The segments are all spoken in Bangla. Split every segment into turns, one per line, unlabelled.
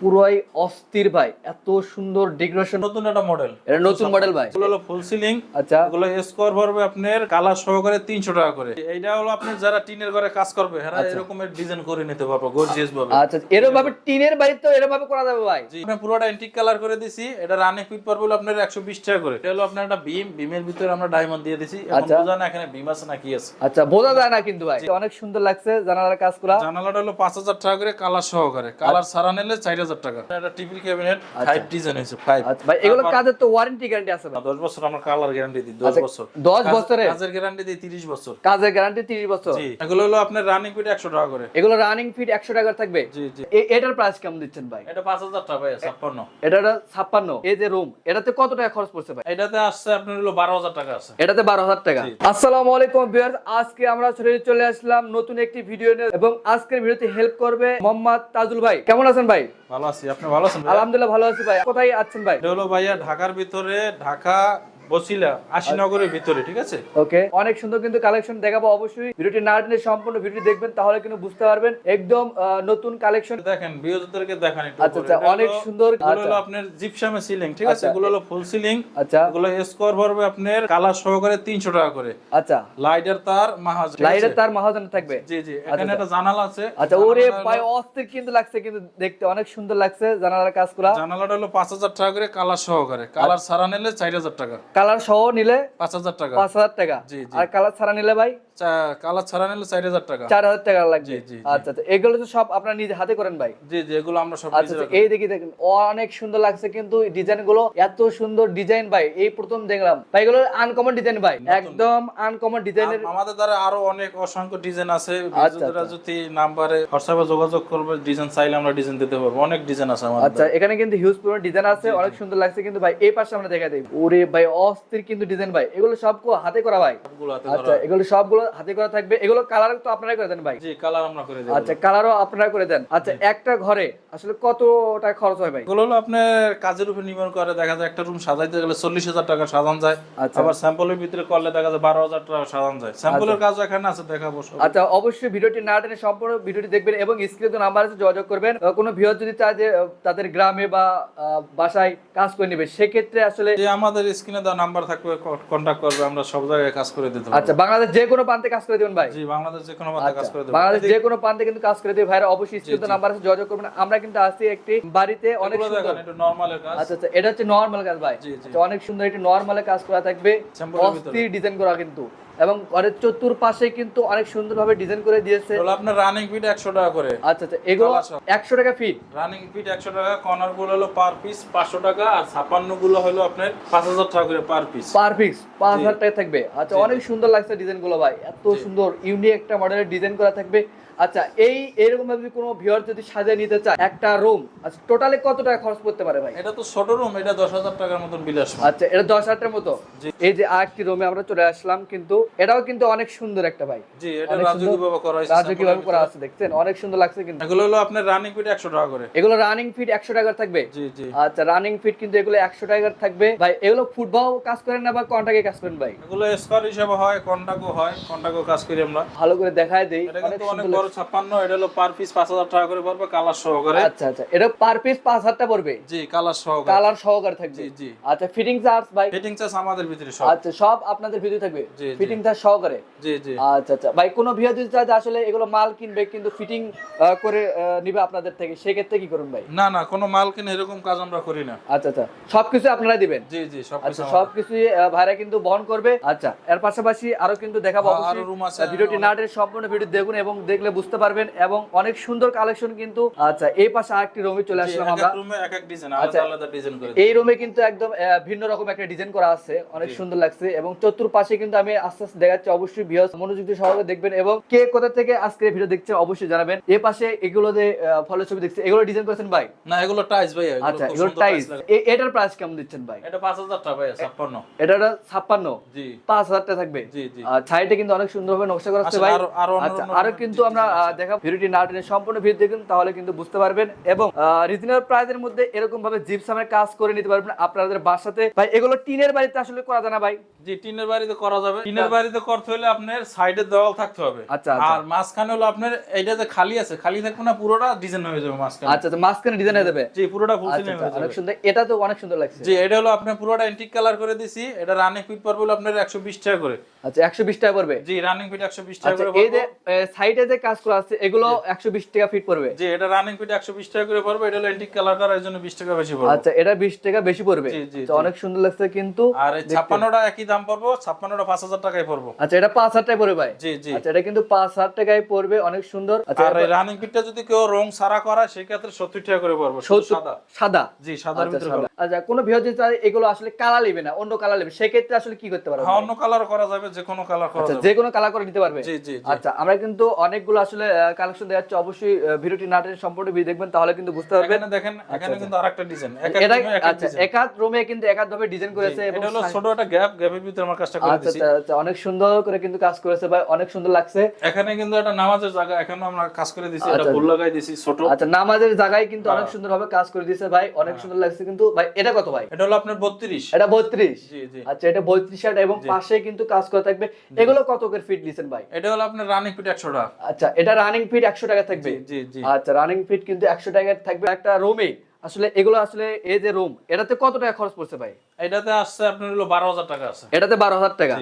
পুরোই অস্থির ভাই এত সুন্দর ডেকোরেশন
নতুন একটা মডেল
এটা নতুন মডেল ভাই।
এগুলো হলো ফুল সিলিং
আচ্ছা।
এগুলো স্কোয়ার পড়বে আপনার কালার সহকারে তিনশো টাকা করে। এইটা হলো আপনি যারা টিনের ঘরে কাজ করবে হ্যাঁ এরকমের ডিজাইন করে নিতে পারব গর্জিয়াস ভাবে।
আচ্ছা এরকম ভাবে টিনের বাড়ি তো এরকম ভাবে করা যাবে ভাই।
জি, আমরা পুরোটা এন্টিক কালার করে দিছি এটা রানিং ফিট পড়বে হলো আপনার একশো বিশ টাকা করে। এটা হলো আপনার একটা বিম বিমের ভিতরে আমরা ডায়মন্ড দিয়ে দিছি এখন
আচ্ছা।
বোঝা না এখানে বিম আছে না কি আছে।
আচ্ছা বোঝা যায় না কিন্তু ভাই। অনেক সুন্দর লাগছে জানালার কাজ করা
জানালাটা হলো পাঁচ হাজার টাকা করে কালার সহকারে। কালার সারা নিলে চার হাজার হাজার টাকা। এটা টিভি ক্যাবিনেট ফাইভ ডিজাইন হয়েছে ফাইভ
আচ্ছা ভাই এগুলো কাজের তো ওয়ারেন্টি গ্যারান্টি আছে ভাই।
দশ বছর আমরা কালার গ্যারান্টি দিই দশ
আচ্ছা,
বছর।
দশ বছরে?
কাজের গ্যারান্টি দিই তিরিশ বছর।
কাজের গ্যারান্টি তিরিশ বছর?
এগুলো হলো আপনার রানিং ফিট একশো টাকা করে।
এগুলো রানিং ফিট একশো টাকা থাকবে?
জি জি।
এটার প্রাইস কেমন দিচ্ছেন ভাই?
এটা পাঁচ হাজার টাকা ভাই ছাপ্পান্ন।
এটা ছাপ্পান্ন। এই যে রুম এটাতে কত টাকা খরচ পড়ছে ভাই?
এটাতে আসছে আপনার হলো বারো হাজার টাকা আছে।
এটাতে বারো হাজার টাকা। আসসালামু আলাইকুম ভিউয়ার্স আজকে আমরা ছড়ে চলে আসলাম নতুন একটি ভিডিও নিয়ে এবং আজকের ভিডিওতে হেল্প করবে মোহাম্মদ তাজুল ভাই। কেমন আছেন ভাই?
ভালো আছি। আপনি ভালো আছেন
আলহামদুলিল্লাহ ভালো আছি ভাই। কোথায় আছেন ভাই?
এটা হলো ভাইয়া ঢাকার ভিতরে ঢাকা বসিলা আশিনগরের ভিতরে ঠিক আছে?
ওকে অনেক সুন্দর কিন্তু কালেকশন দেখাবো অবশ্যই। ভিডিওটি না টেনে সম্পূর্ণ ভিডিও দেখবেন তাহলে কিন্তু বুঝতে পারবেন একদম নতুন কালেকশন
দেখেন একটু
আচ্ছা। আচ্ছা, অনেক সুন্দর।
এগুলো হলো
আচ্ছা।
আপনার জিপসামে সিলিং ঠিক আছে?
আচ্ছা।
এগুলো হলো ফুল সিলিং
আচ্ছা।
এগুলো স্কোয়ার পড়বে আপনার কালার সহকারে তিনশো টাকা করে।
আচ্ছা।
লাইটের তার মাহাজ ঠিক
লাইটের তার মহাজন থাকবে।
জি জি এখানে একটা জানালা আছে।
আচ্ছা ওরে ভাই অস্থির কিন্তু লাগছে কিন্তু দেখতে অনেক সুন্দর লাগছে জানালার কাজ করা
জানালাটা হলো পাঁচ হাজার টাকা করে কালার সহকারে। কালার ছাড়া নিলে চার হাজার টাকা।
কালার সহ নিলে
পাঁচ হাজার টাকা।
পাঁচ হাজার টাকা। আর কালার ছাড়া নিলে ভাই?
কালার ছাড়া নিলে চার হাজার টাকা।
চার হাজার টাকা লাগবে। আচ্ছা আচ্ছা। এগুলো তো সব আপনার নিজে হাতে করেন ভাই।
জি জি এগুলো আমরা সব
আচ্ছা আচ্ছা, এই দেখি দেখেন। অনেক সুন্দর লাগছে কিন্তু ডিজাইনগুলো এত সুন্দর ডিজাইন ভাই। এই প্রথম দেখলাম। ভাই এগুলো আনকমন ডিজাইন ভাই। একদম আনকমন ডিজাইনের
আমাদের দ্বারা আরও অনেক অসংখ্য ডিজাইন আছে।
আচ্ছা,
বিজনেসরা যদি নাম্বারে হোয়াটসঅ্যাপে যোগাযোগ করবে। ডিজাইন চাইলে আমরা ডিজাইন দিতে পারব। অনেক ডিজাইন আছে আমাদের
আচ্ছা এখানে কিন্তু হিউজ পরিমাণ ডিজাইন আছে। অনেক সুন্দর লাগছে কিন্তু ভাই। এই পাশে আমরা দেখা দেই। ওরে ভাই অস্থির কিন্তু ডিজাইন ভাই। এগুলো সব হাতে করা ভাই। আচ্ছা এগুলো সবগুলো হাতে করা থাকবে। এগুলো কালার তো আপনারাই করে দেন ভাই।
জি কালার আমরা করে দেব।
আচ্ছা কালারও আপনারা করে দেন। আচ্ছা একটা ঘরে আসলে কত টাকা খরচ হয় ভাই?
এগুলো হলো আপনার কাজের উপর নির্ভর করে। দেখা যায় একটা রুম সাজাইতে গেলে চল্লিশ হাজার টাকা সাজান যায়।
আচ্ছা।
আবার স্যাম্পলের ভিতরে করলে দেখা যায় বারো হাজার টাকা সাজান যায়। স্যাম্পলের কাজ এখানে আছে দেখাবো।
আচ্ছা অবশ্যই ভিডিওটি না টেনে সম্পূর্ণ ভিডিওটি দেখবেন এবং স্ক্রিনে তো নাম্বার আছে যোগাযোগ করবেন। কোনো ভিউয়ার যদি চায় যে তাদের গ্রামে বা বাসায় কাজ করে নেবে সেক্ষেত্রে আসলে
যে আমাদের স্ক্রিনে দেওয়া নাম্বার থাকবে কন্ট্যাক্ট করবে আমরা সব জায়গায় কাজ করে দিতে
আচ্ছা বাংলাদেশ যে কোনো প্রান্তে কাজ করে দিবেন ভাই?
জি বাংলাদেশ যে কোনো প্রান্তে কাজ
আচ্ছা,
করে দিবেন
বাংলাদেশ যে কোনো প্রান্তে কিন্তু কাজ করে দিবে ভাইরা। অবশ্যই স্ক্রিনে নাম্বার আছে যোগাযোগ করবেন আমরা কিন্তু আসছি একটি বাড়িতে অনেক সুন্দর
একটু নরমালের কাজ।
আচ্ছা আচ্ছা এটা হচ্ছে নর্মাল কাজ ভাই।
জি, জি।
আচ্ছা, অনেক সুন্দর একটি নর্মালে কাজ করা থাকবে। অস্থির ডিজাইন করা কিন্তু। এবং ঘরের চতুর পাশে কিন্তু অনেক সুন্দরভাবে ডিজাইন করে দিয়েছে।
আপনার রানিং ফিট একশো টাকা করে।
আচ্ছা আচ্ছা এগুলো। একশো টাকা ফিট
রানিং ফিট একশো টাকা কর্নারগুলো হলো পার পিস পাঁচশো টাকা আর ছাপান্নগুলো হলো আপনার পাঁচ হাজার টাকা করে পার পিস
পার পিস পাঁচ। হাজার টাকা থাকবে। আচ্ছা অনেক সুন্দর লাগছে ডিজাইনগুলো ভাই। এত সুন্দর ইউনিক একটা মডেলের ডিজাইন করা থাকবে। আচ্ছা এই এরকম ভাবে যদি কোনো ভিউয়ার যদি সাজিয়ে নিতে চায় একটা রুম আচ্ছা টোটালি কত টাকা খরচ করতে পারে ভাই?
এটা তো ছোট রুম এটা দশ হাজার টাকার মতন বিল আসবে
আচ্ছা এটা দশ হাজারের মতো?
জি।
এই যে আরেকটি রুমে আমরা চলে আসলাম কিন্তু এটাও কিন্তু অনেক সুন্দর একটা ভাই।
জি এটা
অনেক
রাজকীয় ভাবে করা হয়েছে
রাজকীয় ভাবে করা আছে দেখছেন? অনেক সুন্দর লাগছে কিন্তু।
এগুলো হলো আপনার রানিং ফিট একশো টাকা করে।
এগুলো রানিং ফিট একশো টাকার থাকবে?
জি জি।
আচ্ছা রানিং ফিট কিন্তু এগুলো একশো টাকার থাকবে। ভাই এগুলো ফুটবল কাজ করেন না বা কন্টাকে কাজ করেন ভাই?
এগুলো স্কোয়ার হিসাবে হয় কন্টাকও হয় কন্টাকও কাজ করি আমরা।
ভালো করে দেখায় দেই। অনেক
বড় ছাপ্পান্ন এটা হলো পার পিস পাঁচ হাজার টাকা করে পড়বে কালার সহকারে।
আচ্ছা আচ্ছা। এটা পার পিস পাঁচ হাজার টাকা পড়বে?
জি কালার সহকারে।
কালার সহকারে থাকবে?
জি জি।
আচ্ছা ফিটিং চার্জ ভাই?
ফিটিং চার্জ আমাদের ভিতরে সব।
আচ্ছা সব আপনাদের ভিডিও থাকবে?
জি, জি।
ফিটিং চার্জ সহকারে?
জি জি।
আচ্ছা আচ্ছা। ভাই কোনো ভিডিও যদি চায় আসলে এগুলো মাল কিনবে কিন্তু ফিটিং করে নিবে আপনাদের থেকে সেক্ষেত্রে কি করুন ভাই?
না না কোনো মাল কিনে এরকম কাজ আমরা করি না।
আচ্ছা আচ্ছা। সবকিছু আপনারা দিবেন?
জি জি সব
আচ্ছা সবকিছু ভাইরা কিন্তু বহন করবে। আচ্ছা এর পাশাপাশি আরও কিন্তু দেখাবো
হ্যাঁ,
অবশ্যই। ভিডিওটি না সম্পূর্ণ ভিডিও দেখুন এবং দেখলে বুঝতে পারবেন এবং অনেক সুন্দর কালেকশন কিন্তু আচ্ছা এই পাশে আরেকটি রুমে চলে আসলাম আমরা। আচ্ছা। এই রুমে কিন্তু একদম ভিন্ন রকম একটা ডিজাইন করা আছে অনেক সুন্দর লাগছে এবং চতুর্পাশে কিন্তু আমি আস্তে আস্তে দেখাচ্ছি অবশ্যই ভিউয়ার্স মনোযোগ দিয়ে সহকারে দেখবেন এবং কে কোথা থেকে আজকে ভিডিও দেখছে অবশ্যই জানাবেন। এই পাশে এগুলো যে ফলো ছবি দেখছে। এগুলো ডিজাইন করেছেন ভাই?
না এগুলো টাইস ভাই
আচ্ছা এগুলো টাইস এটার প্রাইস কেমন দিচ্ছেন ভাই?
এটা পাঁচ হাজার টাকা ভাই ছাপ্পান্ন।
এটা ছাপ্পান্ন?
জি।
পাঁচ হাজার টাকা থাকবে?
জি জি।
সাইডে কিন্তু অনেক সুন্দরভাবে নকশা করা আছে ভাই।
আরো- আরও
আচ্ছা
আরও
কিন্তু আমরা দেখা ভিডিওটি না টেনে সম্পূর্ণ ভিডিও দেখুন তাহলে কিন্তু বুঝতে পারবেন। এবং রিজনেবল প্রাইসের মধ্যে এরকম ভাবে জিপসামের কাজ করে নিতে পারবেন আপনাদের বাসাতে। ভাই এগুলো টিনের বাড়িতে আসলে করা যায় না ভাই?
জি টিনের বাড়িতে করা যাবে। টিনের বাড়িতে করতে হলে আপনার সাইডে দেওয়াল থাকতে হবে।
আচ্ছা, আচ্ছা।
আর মাঝখানে হলো আপনার এইটা যে খালি আছে খালি থাকবে না পুরোটা ডিজাইন হয়ে যাবে মাঝখানে।
আচ্ছা আচ্ছা মাঝখানে ডিজাইন হয়ে যাবে?
জি পুরোটা ফুল
আচ্ছা আচ্ছা,
হয়ে যাবে
অনেক সুন্দর। এটা তো অনেক সুন্দর লাগছে।
জি এটা হলো আপনার পুরোটা এন্টিক কালার করে দিছি। এটা রানিং ফিট পড়বে আপনার 120 টাকা করে।
আচ্ছা একশো বিশ টাকা পড়বে?
জি রানিং ফিট 120 টাকা
আচ্ছা
করে
এই যে সাইডে যে কাজ করা আছে এগুলো একশো বিশ টাকা ফিট পড়বে।
জি এটা রানিং ফিট 120 টাকা করে পড়বে এটা কালার করার জন্য 20 টাকা বেশি পড়বে।
আচ্ছা এটা বিশ টাকা বেশি পড়বে।
জি।
অনেক সুন্দর লাগছে কিন্তু
আর এই 56টা একই দাম পড়বে 56টা 5000 টাকায় পড়বে।
আচ্ছা এটা পাঁচ হাজার টাকা পড়বে ভাই?
জি জি।
আচ্ছা এটা কিন্তু পাঁচ হাজার টাকায় পড়বে অনেক সুন্দর। আচ্ছা
আর রানিং ফিটটা যদি কেউ রং সারা করা সেক্ষেত্রে 70 টাকা করে পড়বে সাদা।
সাদা?
জি সাদার
আচ্ছা,
ভিতরে।
আচ্ছা কোনো বৃহৎ যদি এগুলো আসলে কালার নেবে না অন্য কালার নেবে সেক্ষেত্রে আসলে কি করতে পারবে
হ্যাঁ অন্য কালার করা যাবে যে কোনো কালার করা
আচ্ছা
যাবে।
যে কোনো কালার করে নিতে পারবে?
জি জি।
আচ্ছা আমরা কিন্তু অনেকগুলো আসলে কালেকশন দেওয়া যাচ্ছে অবশ্যই ভিডিওটি নাটের সম্পূর্ণ ভিডিও দেখবেন তাহলে কিন্তু বুঝতে পারবেন।
এখানে দেখেন এখানে কিন্তু আরেকটা ডিজাইন এক
এটা আচ্ছা একাত রুমে কিন্তু একাত ভাবে ডিজাইন করেছে এবং
এটা হলো ছোট একটা গ্যাপ গ্যাপের ভিতরে আমার কাজটা করে
আচ্ছা
দিছি।
আচ্ছা, আচ্ছা অনেক সুন্দর করে কিন্তু কাজ করেছে ভাই অনেক সুন্দর লাগছে।
এখানে কিন্তু একটা নামাজের জায়গা এখানে আমরা কাজ করে দিছি এটা
আচ্ছা।
ফুল লাগাই দিছি ছোট।
আচ্ছা নামাজের জায়গায় কিন্তু অনেক
হ্যাঁ।
সুন্দর ভাবে কাজ করে দিয়েছে ভাই অনেক সুন্দর লাগছে কিন্তু। ভাই এটা কত ভাই?
এটা হলো আপনার 32
এটা বত্রিশ?
জি জি।
আচ্ছা এটা বত্রিশ হাট এবং পাশে কিন্তু কাজ করে থাকবে। এগুলো কত করে ফিট দিচ্ছেন ভাই?
এটা হলো আপনার রানিং ফিট 100 টাকা
আচ্ছা এটা রানিং ফিট একশো টাকা থাকবে। আচ্ছা রানিং ফিট কিন্তু একশো টাকা থাকবে। একটা রুমে আসলে এগুলো আসলে এই যে রুম এটাতে কত টাকা খরচ পড়ছে ভাই?
এটাতে আসছে আপনার হলো 12000 টাকা আছে।
এটাতে বারো হাজার টাকা?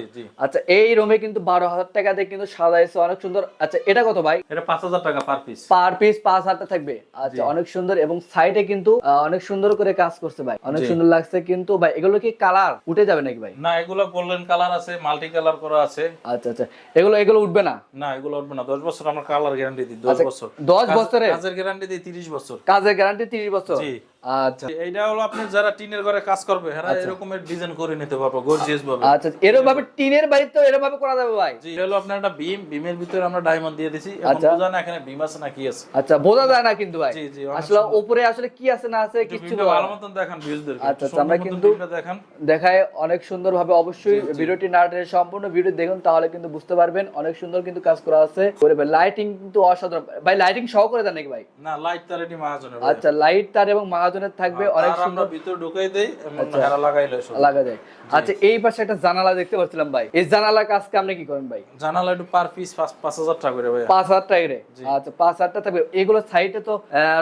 আচ্ছা এই রুমে কিন্তু বারো হাজার টাকা দিয়ে কিন্তু সাজাইছে অনেক সুন্দর। আচ্ছা এটা কত ভাই?
এটা 5000 টাকা পার পিস
পার পিস পাঁচ হাজার থাকবে। আচ্ছা অনেক সুন্দর এবং সাইডে কিন্তু অনেক সুন্দর করে কাজ করছে ভাই। অনেক সুন্দর লাগছে কিন্তু ভাই এগুলো কি কালার উঠে যাবে নাকি ভাই?
না এগুলো গোল্ডেন কালার আছে মাল্টি কালার করা আছে।
আচ্ছা আচ্ছা। এগুলো এগুলো উঠবে না?
না এগুলো উঠবে না। 10 বছর আমরা কালার গ্যারান্টি দিই 10
আচ্ছা,
বছর।
দশ বছরে?
কাজের গ্যারান্টি দিই 30 বছর।
কাজের গ্যারান্টি তিরিশ বছর? আচ্ছা।
এইটা হলো আপনি যারা টিনের ঘরে কাজ করবে হ্যাঁ এরকমের ডিজাইন করে নিতে পারব গর্জিয়াস ভাবে।
আচ্ছা এরকম ভাবে টিনের বাড়ি তো এরকম ভাবে করা যাবে ভাই।
জি এটা হলো আপনার একটা বিম বিমের ভিতরে আমরা ডায়মন্ড দিয়ে দিছি
আচ্ছা।
বোঝা না এখানে বিম আছে না কি আছে।
আচ্ছা বোঝা যায় না কিন্তু ভাই।
জি জি
আসলে উপরে আসলে কি আছে না আছে কিছু
ভালো মতন দেখান ভিউজদের
আচ্ছা, আমরা কিন্তু-
দেখান।
দেখায় অনেক সুন্দর ভাবে অবশ্যই ভিডিওটি না সম্পূর্ণ ভিডিও দেখুন তাহলে কিন্তু বুঝতে পারবেন অনেক সুন্দর কিন্তু কাজ করা আছে। করে লাইটিং কিন্তু অসাধারণ। ভাই লাইটিং সহ করে দেন নাকি ভাই?
না লাইট তার এটি
আচ্ছা লাইট তার এবং মহাজনের থাকবে অনেক সুন্দর
ভিতরে ঢুকাই দেই
আচ্ছা।
হেরা লাগাইলে
লাগা যায় আচ্ছা এই পাশে একটা জানালা দেখতে পাচ্ছিলাম ভাই। এই জানালা কাজকে আপনি কি করেন ভাই?
জানালা একটু পার পিস পাঁচ হাজার টাকা করে ভাই
পাঁচ হাজার টাকা রে আচ্ছা পাঁচ হাজার টাকা থাকবে। এগুলো সাইডে তো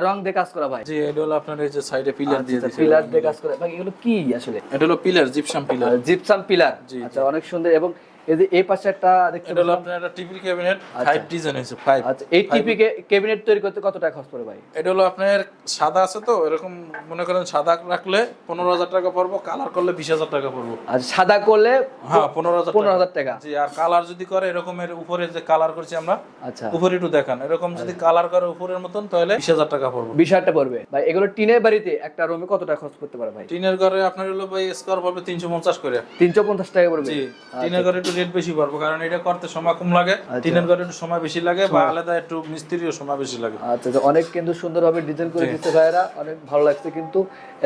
রং দিয়ে কাজ করা ভাই।
জি এটা হলো আপনার এই যে সাইডে পিলার দিয়ে দিয়েছে
পিলার দিয়ে কাজ করে। ভাই এগুলো কি আসলে?
এটা হলো pillar gypsum pillar
gypsum pillar আচ্ছা অনেক সুন্দর। এবং এই যে এই পাশে একটা দেখতে
এটা হলো আপনার একটা টিভি ক্যাবিনেট ফাইভ ডিজাইন হয়েছে ফাইভ
আচ্ছা এই টিপি ক্যাবিনেট তৈরি করতে কত টাকা খরচ পড়ে ভাই?
এটা হলো আপনার সাদা আছে তো এরকম মনে করেন সাদা রাখলে পনেরো হাজার টাকা পড়ব কালার করলে বিশ হাজার টাকা পড়ব।
আচ্ছা সাদা করলে
হ্যাঁ
টাকা।
জি আর কালার যদি করে এরকমের উপরে যে কালার করছি আমরা
আচ্ছা।
উপরে একটু দেখান। এরকম যদি কালার করে উপরের মতন তাহলে বিশ হাজার টাকা পড়ব।
বিশ হাজার টাকা পড়বে। ভাই এগুলো টিনের বাড়িতে একটা রুমে কত টাকা খরচ করতে পারে ভাই?
টিনের ঘরে আপনার হলো ভাই স্কোয়ার পড়বে তিনশো পঞ্চাশ করে।
তিনশো পঞ্চাশ টাকা পড়বে।
জি টিনের ঘরে একটু রেট বেশি পড়ব কারণ এটা করতে সময় কম লাগে টিনের ঘরে একটু সময় বেশি লাগে বা আলাদা একটু মিস্ত্রিও সময় বেশি লাগে।
আচ্ছা আচ্ছা, অনেক কিন্তু সুন্দরভাবে ডিজাইন করে দিচ্ছে ভাইয়েরা অনেক ভালো লাগছে কিন্তু।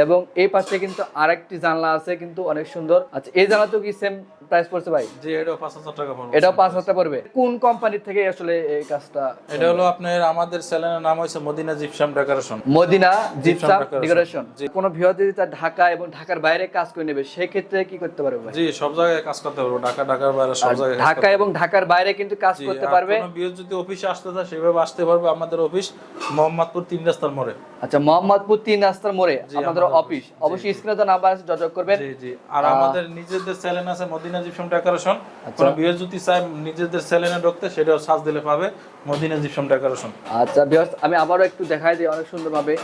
এবং এই পাশে কিন্তু আরেকটি জানলা আছে কিন্তু অনেক সুন্দর। আচ্ছা এই জানলাতেও কি সেম প্রাইস পড়ছে ভাই?
জি এটাও পাঁচ হাজার টাকা পড়বে।
এটাও পাঁচ হাজার টাকা পড়বে। কোন কোম্পানি থেকে আসলে এই কাজটা
এটা হলো আপনার আমাদের চ্যানেলের নাম হয়েছে Madina gypsum decoration.
Madina gypsum decoration. কোনো ভিউ যদি তার ঢাকা এবং ঢাকার বাইরে কাজ করে নেবে সেক্ষেত্রে কি করতে পারবে ভাই?
জি সব জায়গায় কাজ করতে পারব। ঢাকা ঢাকার বাইরে সব জায়গায়
ঢাকা এবং ঢাকার বাইরে কিন্তু কাজ করতে পারবে।
বিয়ে যদি অফিসে আসতে চায় সেভাবে আসতে পারবে আমাদের অফিস মোহাম্মদপুর তিন রাস্তার মোড়ে।
আচ্ছা মোহাম্মদপুর তিন রাস্তার মোড়ে
আমাদের
অফিস। অবশ্যই স্ক্রিনে তো নাম্বার আছে যোগাযোগ করবেন।
জি জি। আর আমাদের নিজেদের আছে মদিনা জিপসাম ডেকোরেশন।
আচ্ছা।
কোনো বিয়ে যদি চায় নিজেদের ঢুকতে সেটাও সার্চ দিলে পাবে মদিনা জিপসাম ডেকোরেশন।
আচ্ছা আমি আবারও একটু দেখাই দিই অনেক সুন্দরভাবে।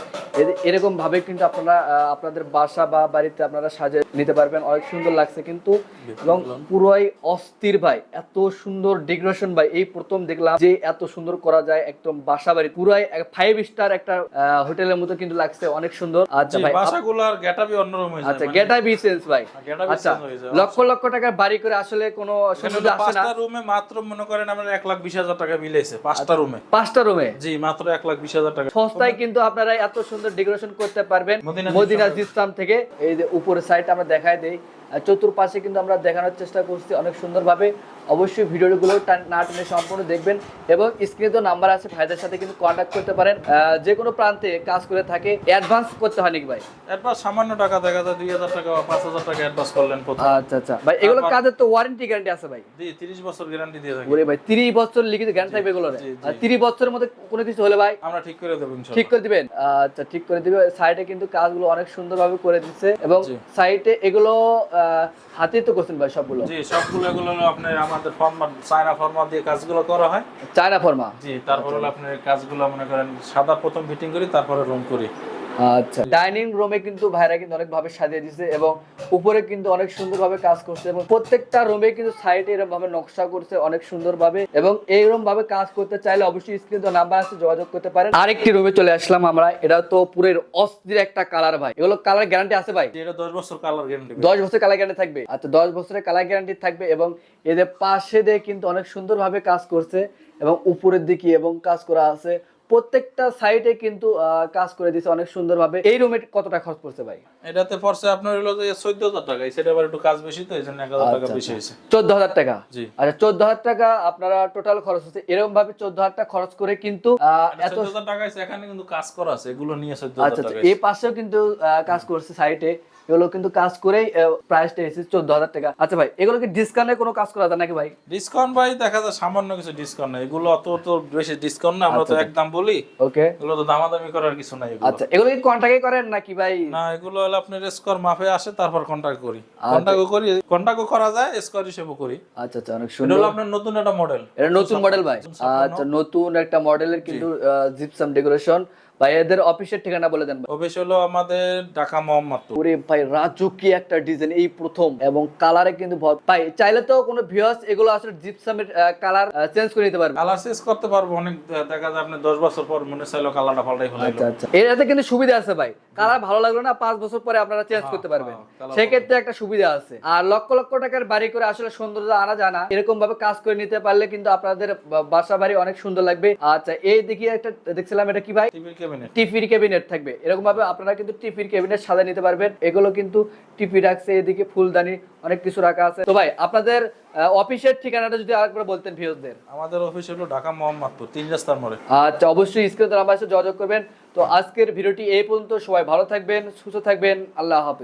এরকম ভাবে কিন্তু আপনারা আপনাদের বাসা বা বাড়িতে আপনারা সাজে নিতে পারবেন অনেক সুন্দর লাগছে কিন্তু। এবং পুরোই অস্থির ভাই এত সুন্দর ডেকোরেশন ভাই। এই প্রথম দেখলাম যে এত সুন্দর করা যায় একদম বাসা বাড়ি পুরাই ফাইভ স্টার একটা হোটেলের মতো কিন্তু লাগছে অনেক সুন্দর। আচ্ছা ভাই
বাসাগুলোর গেটআপই অন্যরকম হয়ে যায়
আচ্ছা
মানে
গেটাই বিসেন্স ভাই। আচ্ছা
হয়ে যায়।
লক্ষ লক্ষ টাকার বাড়ি করে আসলে কোনো সৌন্দর্য আসে না।
পাঁচটা রুমে মাত্র মনে করেন আমরা এক লাখ বিশ হাজার টাকা মিলেছে পাঁচটা রুমে
পাঁচটা রুমে
জি মাত্র এক লাখ বিশ হাজার টাকা।
সস্তায় কিন্তু আপনারা এত সুন্দর ডেকোরেশন করতে পারবেন
মদিনা
জিস্তাম থেকে। এই যে উপরের সাইড আমরা দেখাই দেই। চতুর্পাশে কিন্তু আমরা দেখানোর চেষ্টা করছি অনেক সুন্দর সুন্দরভাবে। অবশ্যই ভিডিওগুলো না টেনে সম্পূর্ণ দেখবেন এবং স্ক্রিনে তো নাম্বার আছে ভাইদের সাথে কিন্তু কন্ট্যাক্ট করতে পারেন। যে কোনো প্রান্তে কাজ করে থাকে অ্যাডভান্স করতে হয় নাকি ভাই?
অ্যাডভান্স সামান্য টাকা দেখা যায় দুই হাজার টাকা বা পাঁচ হাজার টাকা অ্যাডভান্স করলেন
আচ্ছা আচ্ছা। ভাই এগুলো কাজের তো ওয়ারেন্টি গ্যারান্টি আছে ভাই।
জি তিরিশ বছর গ্যারান্টি দিয়ে থাকি।
ভাই তিরিশ বছর লিখিত জ্ঞান থাকবে এগুলো তিরিশ বছরের মধ্যে কোনো কিছু হলে ভাই
আমরা ঠিক করে দেবো ইনশাল্লাহ।
ঠিক করে দিবেন। আচ্ছা ঠিক করে দিবে। সাইডে কিন্তু কাজগুলো অনেক সুন্দরভাবে করে দিচ্ছে। এবং। সাইডে এগুলো হাতে তো করছেন ভাই সবগুলো।
জি সবগুলো এগুলো আপনার আমাদের ফর্মা চায়না ফর্মা দিয়ে কাজগুলো করা হয়।
চায়না ফর্মা
জি তারপর হলো আপনার কাজগুলো মনে করেন সাদা প্রথম ফিটিং করি তারপরে রং করি।
আচ্ছা। ডাইনিং রুমে কিন্তু ভাইরা কিন্তু অনেক ভাবে সাজিয়ে দিয়েছে এবং উপরে কিন্তু অনেক সুন্দরভাবে কাজ করছে এবং প্রত্যেকটা রুমে কিন্তু সাইডে এরকম ভাবে নকশা করছে অনেক সুন্দরভাবে এবং এইরকম ভাবে কাজ করতে চাইলে অবশ্যই স্ক্রিন তো নাম্বার আছে যোগাযোগ করতে পারেন। আরেকটি রুমে চলে আসলাম আমরা এটা তো পুরো অস্থির একটা কালার ভাই। এগুলো কালার গ্যারান্টি আছে ভাই?
এটা দশ বছর কালার গ্যারান্টি
দশ বছর কালার গ্যারান্টি থাকবে। আচ্ছা দশ বছরের কালার গ্যারান্টি থাকবে এবং এদের পাশে দিয়ে কিন্তু অনেক সুন্দরভাবে কাজ করছে এবং উপরের দিকে এবং কাজ করা আছে। প্রত্যেকটা সাইডে কিন্তু কাজ করে দিয়েছে অনেক সুন্দরভাবে। এই রুমে কত টাকা খরচ পড়ছে ভাই?
এটাতে পড়ছে আপনার হলো যে চোদ্দ হাজার টাকা সেটা আবার একটু কাজ বেশি তো এই জন্য এক হাজার টাকা বেশি হয়েছে।
চোদ্দ হাজার টাকা?
জি।
আচ্ছা চোদ্দ হাজার টাকা আপনারা টোটাল খরচ হচ্ছে। এরকম ভাবে চোদ্দ হাজার টাকা খরচ করে কিন্তু আহ, এত
চোদ্দ হাজার টাকা আছে, এখানে কিন্তু কাজ করা আছে এগুলো নিয়ে চোদ্দ
আচ্ছা
হাজার
আচ্ছা এই পাশেও কিন্তু কাজ করছে সাইটে এগুলো কিন্তু কাজ করেই প্রাইসটা এসেছে চোদ্দ হাজার টাকা। আচ্ছা ভাই এগুলো কি ডিসকাউন্টে কোনো কাজ করা যায় নাকি ভাই?
ডিসকাউন্ট ভাই দেখা যায় সামান্য কিছু ডিসকাউন্ট নাই। এগুলো অত তো বেশি ডিসকাউন্ট না আমরা তো একদম বলি।
ওকে।
এগুলো তো দামাদামি করার কিছু নাই
আচ্ছা এগুলো কি কন্ট্রাক্টে করেন নাকি ভাই?
না এগুলো হলো আপনার স্কোয়ার মাপে আসে তারপর কন্ট্যাক্ট করি।
আচ্ছা।
কন্ট্যাক্ট করি কন্ট্যাক্ট করা যায় স্কোয়ার হিসেবে করি।
আচ্ছা আচ্ছা অনেক
এটা
সুন্দর।
হলো আপনার নতুন একটা মডেল
এটা নতুন মডেল ভাই। আচ্ছা নতুন একটা মডেলের কিন্তু জিপসাম ডেকোরেশন ভাই এদের অফিসের ঠিকানা বলে দেন
অফিস হলো আমাদের ঢাকা মোহাম্মদপুর।
ওরে ভাই রাজুকি একটা ডিজাইন এই প্রথম। এবং কালারে কিন্তু ভাই চাইলে তো কোনো ভিউয়ার্স এগুলো আসলে জিপসামের কালার চেঞ্জ করে নিতে পারবে।
কালার চেঞ্জ করতে পারব অনেক দেখা যায় আপনি দশ বছর পর মনে চাইলো কালারটা পাল্টাই ফেলাইলো
আচ্ছা আচ্ছা। এটাতে কিন্তু সুবিধা আছে ভাই। কালার ভালো লাগল না পাঁচ বছর পরে আপনারা চেঞ্জ করতে পারবেন।
হ্যাঁ,
সেক্ষেত্রে একটা সুবিধা আছে। আর লক্ষ লক্ষ টাকার বাড়ি করে আসলে সৌন্দর্য আনা যায় না এরকম ভাবে কাজ করে নিতে পারলে কিন্তু আপনাদের বাসা বাড়ি অনেক সুন্দর লাগবে। আচ্ছা এই দেখি একটা দেখছিলাম এটা কি ভাই?
ক্যাবিনেট
টিফির ক্যাবিনেট থাকবে। এরকম ভাবে আপনারা কিন্তু টিফির ক্যাবিনেট সাজিয়ে নিতে পারবেন। এগুলো কিন্তু টিপি রাখছে এদিকে ফুলদানি অনেক কিছু রাখা আছে। তো ভাই আপনাদের অফিসের ঠিকানাটা যদি আরেকবার বলতেন ভিউজদের
আমাদের অফিস হলো ঢাকা মোহাম্মদপুর তিন রাস্তার মোড়ে।
আচ্ছা অবশ্যই স্ক্রিনে সাথে যোগাযোগ করবেন। তো আজকের ভিডিওটি এই পর্যন্ত। সবাই ভালো থাকবেন সুস্থ থাকবেন। আল্লাহ হাফেজ।